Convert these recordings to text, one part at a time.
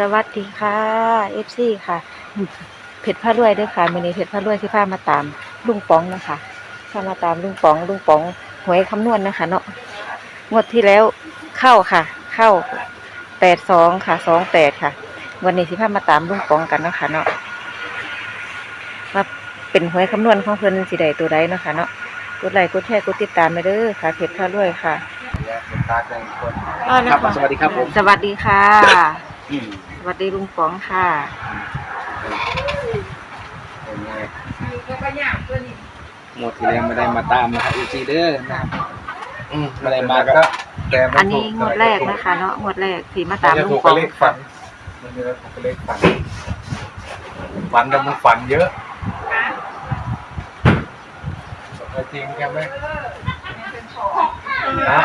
สวัสดีค่ะ FC ค่ะ เพชรพารวยเด้วยค่ะมื้อนี้เพชรพารวยที่พามาตามลุงป๋องนะคะพามาตามลุงป๋องลุงป๋องหวยคำนวณนะคะ เนาะงวดที่แล้วเข้าค่ะ เข้าแปดสองค่ะสองแปดค่ะ วันนี้ที่พามาตามลุงป๋องกันเนาะค่ะเนาะว่าเป็นหวยคำนวณของเพิ่นสิใดตัวใดเนาะค่ะเนาะกดไลค์กดแชร์กดติดตามไปเด้อค่ะเพชรพารวยค่ะครับสวัสดีครับผมสวัสดีค่ะอืม สวัสดีลุงป๋องค่ะ เป็นไงหมดที่แล้วไม่ได้มาตามนะครับอีซีเดอร์นะอืมไม่ได้มาก็แต่อันนี้งวดแรกนะคะเนาะงวดแรกที่มาตามจะลุถูงกป๋กับองเลขฝันมันจะถูกกับเลขฝันฝันแต่มันฝันเยอะจริงใช่ไหมนะ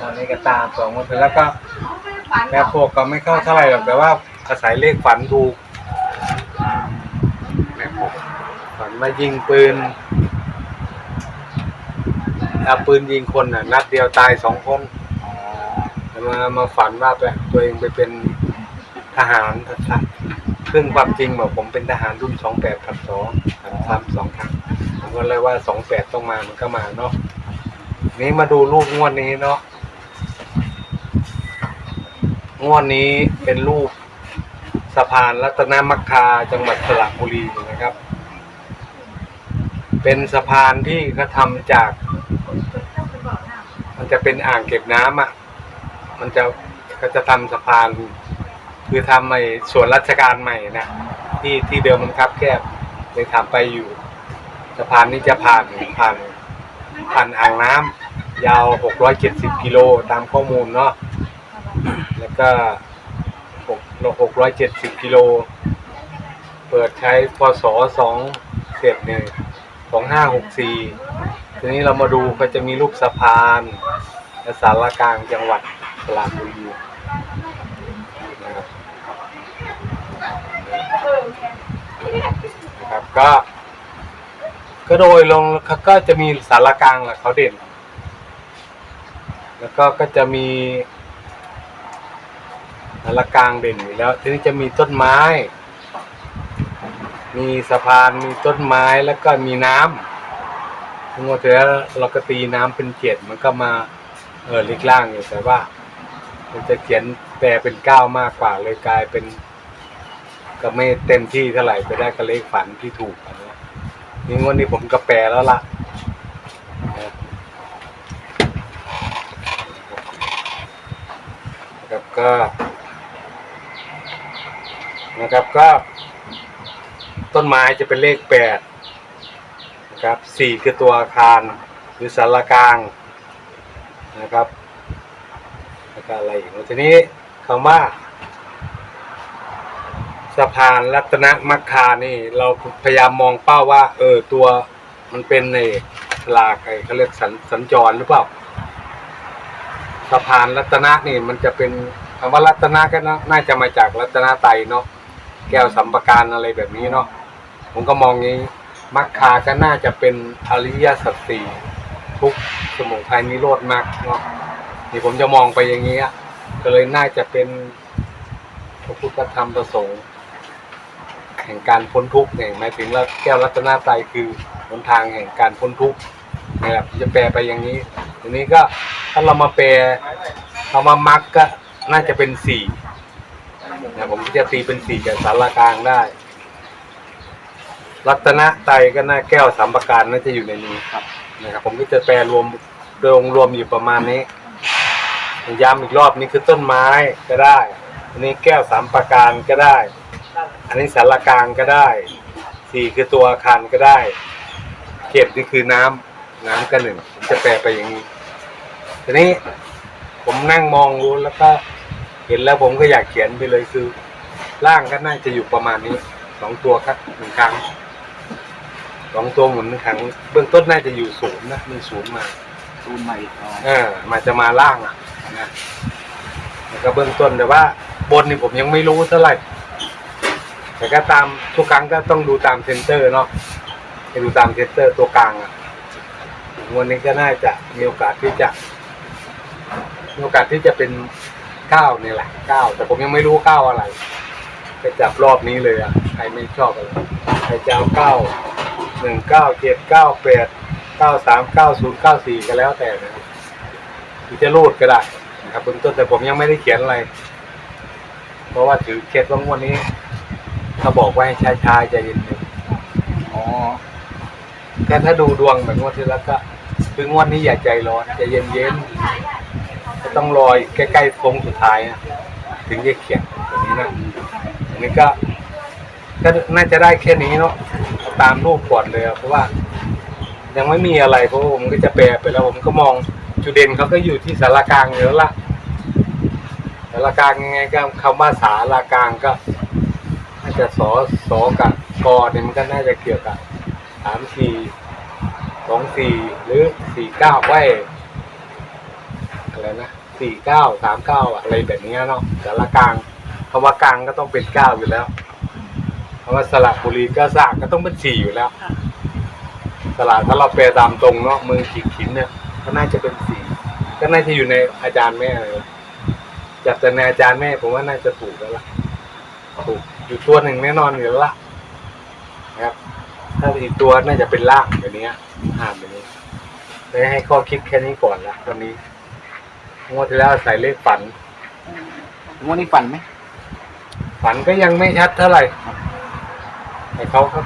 ตอนนี้ก็ตามสองคนไปแล้วก็ แม่พวกก็ไม่เข้าเท่าไหร่หรอกแต่ว่าอาศัยเลขฝันถูกแม่พวกฝันมายิงปืนเอาปืนยิงคนน่ะ นัดเดียวตายสองคนแต่มามาฝันว่าตัวตัวเองไปเป็นทหารทัศน์ซึ่งความจริงแบบผมเป็นทหารรุ่นสองแปดทับสองทำสองครั้งผมก็เลยว่าสองแปดต้องมามันก็มาเนาะนี้มาดูรูปงวดนี้เนาะ งวดนี้เป็นรูปสะพานรัตนมัคคาจังหวัดสระบุรีนะครับ เป็นสะพานที่เขาทำจาก มันจะเป็นอ่างเก็บน้ำอะ มันจะก็จะทำสะพาน คือทำในส่วนราชการใหม่นะที่ที่เดิมมันคับแคบเลยทำไปอยู่ สะพานนี้จะผ่านผ่านผ่านอ่างน้ำยาว 670 กิโลตามข้อมูลเนาะ แล้วก็6 670กิโล เปิดใช้พศ2เสร็จเนี่ย2564ทีนี้เรามาดูก็จะมีรูปสะพานและสารกลางจังหวัดสระบุรีนะครับนะครับก็ก็โดยลงเขาก็จะมีสารกลางแหละเขาเด่น แล้วก็ก็จะมี สารกลางเด่นอยู่แล้ว ทีนี้จะมีต้นไม้ มีสะพานมีต้นไม้แล้วก็มีน้ำงวดที่แล้วเราก็ตีน้ำเป็นเจ็ดมันก็มาเออล็กล่างอยู่แต่ว่า มันจะเขียนแปลเป็นเก้ามากกว่าเลยกลายเป็น ก็ไม่เต็มที่เท่าไหร่ไปได้กับเลขฝันที่ถูกอะนะนี่งวดนี้ผมก็แปลแล้วล่ะนะครับก็ นะครับก็ ต้นไม้จะเป็นเลขแปดนะครับสี่คือตัวอาคารหรือสารกลางนะครับแล้วก็อะไรอีกทีนี้คำว่าสะพานรัตนมัคคานี่ เราพยายามมองเป้าว่า เออตัวมันเป็นในลากไอ้เขาเรียกสัญสัญจรหรือเปล่าสะพานรัตนะนี่มันจะเป็นคำว่ารัตนะก็น่าจะมาจากรัตนไตรเนาะ แก้วสัมปการอะไรแบบนี้เนาะผมก็มองงี้มัคคาก็น่าจะเป็นอริยสัจสี่ทุกสมุทัยนิโรธมรรคเนาะนี่ผมจะมองไปอย่างนี้อะก็เลยน่าจะเป็นพระพุทธธรรมประสงค์แห่งการพ้นทุกข์เนี่ยหมายถึงว่าแก้วรัตนตรัยคือหนทางแห่งการพ้นทุกข์นะครับจะแปลไปอย่างนี้ทีนี้ก็ถ้าเรามาแปลเรามามรรคก็น่าจะเป็นสี่ นะผมจะตีเป็นสี่กับสารกลางได้ รัตนะไตรก็น่าแก้วสามประการน่าจะอยู่ในนี้ครับนะครับ ผมก็จะแปลรวมโดยองรวมอยู่ประมาณนี้ย้ำอีกรอบนี้คือต้นไม้ก็ได้ อันนี้แก้วสามประการก็ได้ อันนี้สารกลางก็ได้สี่คือตัวอาคารก็ได้เก็บนี่คือน้ำน้ำก็หนึ่งจะแปลไปอย่างนี้ทีนี้ผมนั่งมองรู้แล้วก็ เห็นแล้วผมก็อยากเขียนไปเลยคือ ร่างก็น่าจะอยู่ประมาณนี้สองตัวครับหนึ่งครั้งสองตัวหมุนครั้งเบื้องต้นน่าจะอยู่ศูนย์นะมีศูนย์มาตูนใหม่อ๋อเออมาจะมาล่างอะนะแล้วก็เบื้องต้นแต่ว่า บนนี่ผมยังไม่รู้เท่าไหร่แต่ก็ตามทุกครั้งก็ต้องดูตามเซนเตอร์เนาะไปดูตามเซนเตอร์ตัวกลางอะวันนี้ก็น่าจะมีโอกาสที่จะมีโอกาสที่จะเป็น เก้านี่แหละเก้าแต่ผมยังไม่รู้เก้าอะไรจะจับรอบนี้เลยอะใครไม่ชอบอะไรใครจะเอาเก้าหนึ่งเก้าเจ็ดเก้าแปดเก้าสามเก้าศูนย์เก้าสี่ก็แล้วแต่นะครับหรือจะรูดก็ได้นะครับเบื้องต้นแต่ผมยังไม่ได้เขียนอะไร เพราะว่าถือเคล็ดว่างวันนี้เขาบอกว่าให้ช้าๆใจเย็นๆอ๋อแค่ถ้าดูดวงเหมือนงวดที่แล้วก็คืองวดนี้อย่าใจร้อนใจเย็นๆก็ ต้องรออีกใกล้ๆโค้งสุดท้ายนะถึงจะเขียนแบบนี้นะอันนี้ก็ก็น่าจะได้แค่นี้เนาะตามรูปก่อนเลยเพราะว่า ยังไม่มีอะไรเพราะว่าผมก็จะแปลไปแล้วผมก็มองจุดเด่นเขาก็อยู่ที่สารกลางอยู่แล้วล่ะสารกลางยังไงก็คำว่าสารกลางก็น่าจะสอสอกับกอเนี่ยมันก็น่าจะเกี่ยวกับสามสี่สองสี่หรือสี่เก้าไว้อะไรนะ สี่เก้าสามเก้าอะไรแบบนี้เนาะแต่ละกลางคำว่ากลางก็ต้องเป็นเก้าอยู่แล้วคำว่าสระบุรีก็สากก็ต้องเป็นสี่อยู่แล้วสระถ้าเราแปลตามตรงเนาะมือขีดขินเนี่ยก็น่าจะเป็นสี่ก็น่าจะอยู่ในอาจารย์แม่เลยจับแต่ในอาจารย์แม่ผมว่าน่าจะถูกแล้วล่ะถูกอยู่ตัวหนึ่งแน่นอนอยู่แล้วล่ะนะครับ ถ้าอีกตัวน่าจะเป็นล่างแบบนี้ห้ามแบบนี้เลยให้ข้อคิดแค่นี้ก่อนละวันนี้ งวดที่แล้วใส่เลขฝัน งวดนี้ฝันไหมฝันก็ยังไม่ชัดเท่าไหร่แต่เขาก็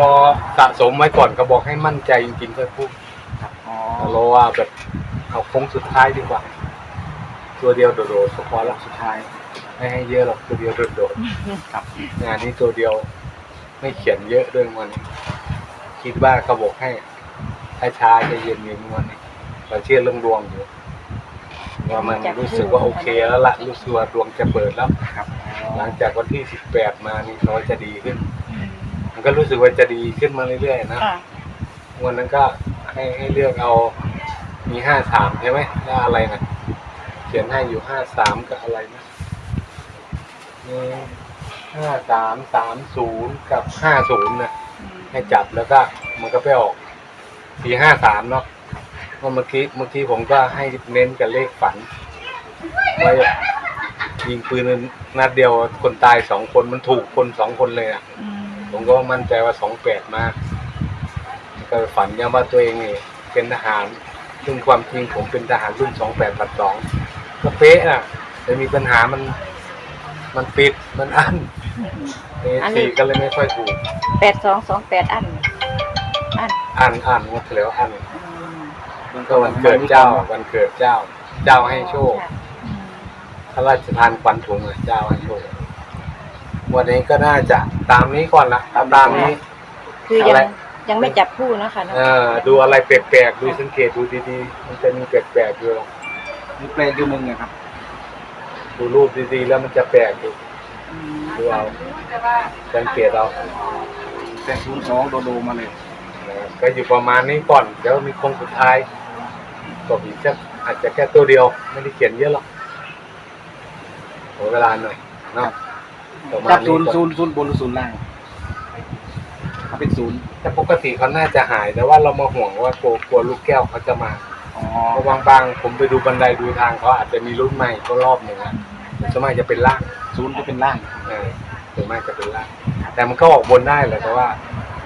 รอสะสมไว้ก่อนก็บอกให้มั่นใจจริงๆค่อยพูดครับอ๋อรอว่าแบบเอาโค้งสุดท้ายดีกว่า ตัวเดียวโดดๆก็พอละสุดท้าย ไม่ให้เยอะหรอกตัวเดียวโดดครับๆงานนี้ตัวเดียวไม่เขียนเยอะด้วยมันคิดว่าเขาบอกให้ช้าๆใจเย็นๆวันนี้เราเชื่อเรื่องดวงอยู่ ว่ามันรู้สึกว่าโอเคแล้วละรู้สึกว่าดวงจะเปิดแล้วครับหลังจากวันที่สิบแปดมานี่เขาจะดีขึ้น มันก็รู้สึกว่าจะดีขึ้นมาเรื่อยๆนะค่ะวันนั้นก็ให้ให้เลือกเอามีห้าสามใช่ไหมแล้วอะไรนะเขียนให้อยู่ห้าสามกับอะไรนะมีห้าสามสามศูนย์กับห้าศูนย์นะให้จับแล้วก็มันก็ไปออกสี่ห้าสามเนาะ เพราะเมื่อกี้เมื่อกี้ผมก็ให้เน้นกับเลขฝันไว้ยิงปืนนัดเดียวคนตายสองคนมันถูกคนสองคนเลยอะผมก็มั่นใจว่าสองแปดมากก็ฝันยังว่าตัวเองนี่เป็นทหาร ซึ่งความจริงผมเป็นทหารรุ่นสองแปดปัดสองก็เป๊ะอะแต่มีปัญหามันมันปิดมันอั้นเออันนี้สี่ก็เลยไม่ค่อยถูกแปดสองสองแปดอันอันอั้นอั้นงดแล้วอั้น มันก็วันเกิดเจ้า วันเกิดเจ้า เจ้าให้โชคพระราชทานควันถุงอะเจ้าให้โชควันนี้ก็น่าจะตามนี้ก่อนละตามตามนี้ คือยังอะไรยังไม่จับคู่นะคะเนาะเออดูอะไรแปลกๆดูสังเกตดูดีๆมันจะมีแปลกๆอยู่หรอกมีเปลงอยู่หนึ่งนะครับ ดูรูปดีๆแล้วมันจะแปลกอยู่ดูเอาสังเกตเอาแต่ศูนย์สองโดโดมาเลย นะครับก็อยู่ประมาณนี้ก่อนเดี๋ยวมีโคงสุดท้ายก็อีกสักอาจจะแค่ตัวเดียว ไม่ได้เขียนเยอะหรอกขอเวลาหน่อยเนาะประมาจัณบนี้ศูนย์ก่อนศูนย์ศูนย์บนหรือศูนย์ล่างถ้าเป็นศูนย์แต่ปกติเขาน่าจะหาย แต่ว่าเรามาห่วงว่ากลัวกลัวลูกแก้วเขาจะมาอ๋อเพราะบางๆผมไปดูบันไดดูทางเขาอาจจะมีรุ่นใหม่ก็รอบหนึ่งอะส่วนมากจะเป็นล่างศูนย์จะเป็นล่างเออส่วนมากจะเป็นล่างแต่มันก็ออกบนได้แหละแต่ว่า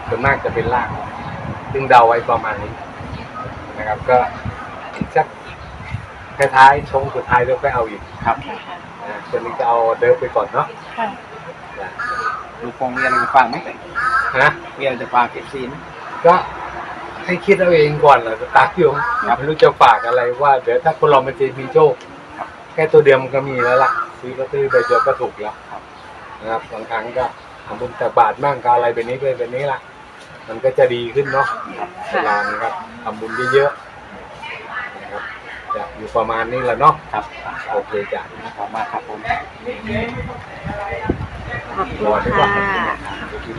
ส่วนมากจะเป็นล่าง ซึ่งเดาไว้ประมาณนี้นะครับ ก็อีกสักท้ายๆชงสุดท้ายแล้วก็เอาอีกครับนะตัวนี้ก็เอาเดิฟไปก่อนเนาะค่ะนะลูกฟองมีอะไรจะฝากไหมนะมีอะไรจะฝากเอฟซีไหมก็ให้คิดเอาเองก่อนแหละสตาร์ทอยู่ครับไม่รู้จะฝากอะไรว่า เดี๋ยวถ้าคนเรามันจะมีโชคแค่ตัวเดียวมันก็มีแล้วล่ะซื้อก็ซื้อไปเดียวก็ถูกแล้วนะครับบางครั้งก็ทำบุญแต่บาทมั่งก็อะไรแบบนี้ไปแบบนี้ล่ะ มันก็จะดีขึ้นเนาะเวลานะครับทำบุญเยอะๆนะครับจะอยู่ประมาณนี้แหละเนาะครับโอเคจ้ะขอบมากครับผมขอบคุณค่ะ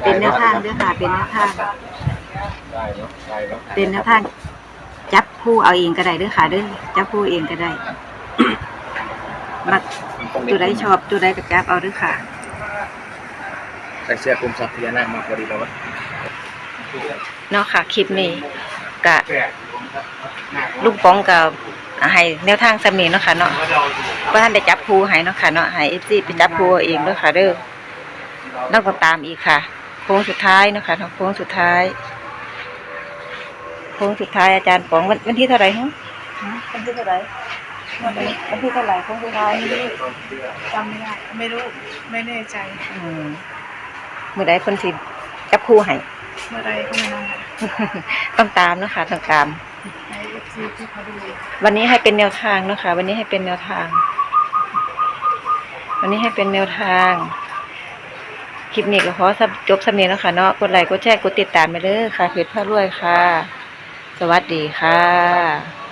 เป็นแนวทางด้วยค่ะ เป็นแนวทางได้เนาะได้เนาะเป็นแนวทางจับผู้เอาเองก็ได้เด้วยค่ะเด้อจับผู้เองก็ได้มักตัวใดชอบตัวใดก็จับเอาเด้วยค่ะใส่เสื้อกลุ่มสัตว์พญานาคมาพอดีแล้ววะ เนาะค่ะคลิปนี้กะลุงป๋องกับอ่าให้แนวทางสำเนีเนาะค่ะเนาะว่าท่านได้จับครูให้เนาะค่ะเนาะให้เอฟซีไปจับครูเอาเองเด้อค่ะเด้อต้องติดตามอีกค่ะโค้งสุดท้ายเนาะค่ะโค้งสุดท้ายโค้งสุดท้ายอาจารย์ป๋องวันวันที่เท่าไหร่ฮะวันที่เท่าไหร่วันนี้วันที่เท่าไหร่โค้งสุดท้ายนี่จำไม่ได้ไม่รู้ไม่แน่ใจ อืมเมื่อใดคนสิจับครูให้ เมื่อไรก็ไม่รู้ต้องตามเนาะค่ะต้องตาม ให้เอฟซีที่เขาดูวันนี้ให้เป็นแนวทางเนาะคะ วันนี้ให้เป็นแนวทาง วันนี้ให้เป็นแนวทาง คลิปนี้ก็ขอจบสำเนียงแล้วค่ะเนาะ กดไลค์ กดแชร์ กดติดตามไปเลยค่ะเพจพระรวยค่ะ สวัสดีค่ะ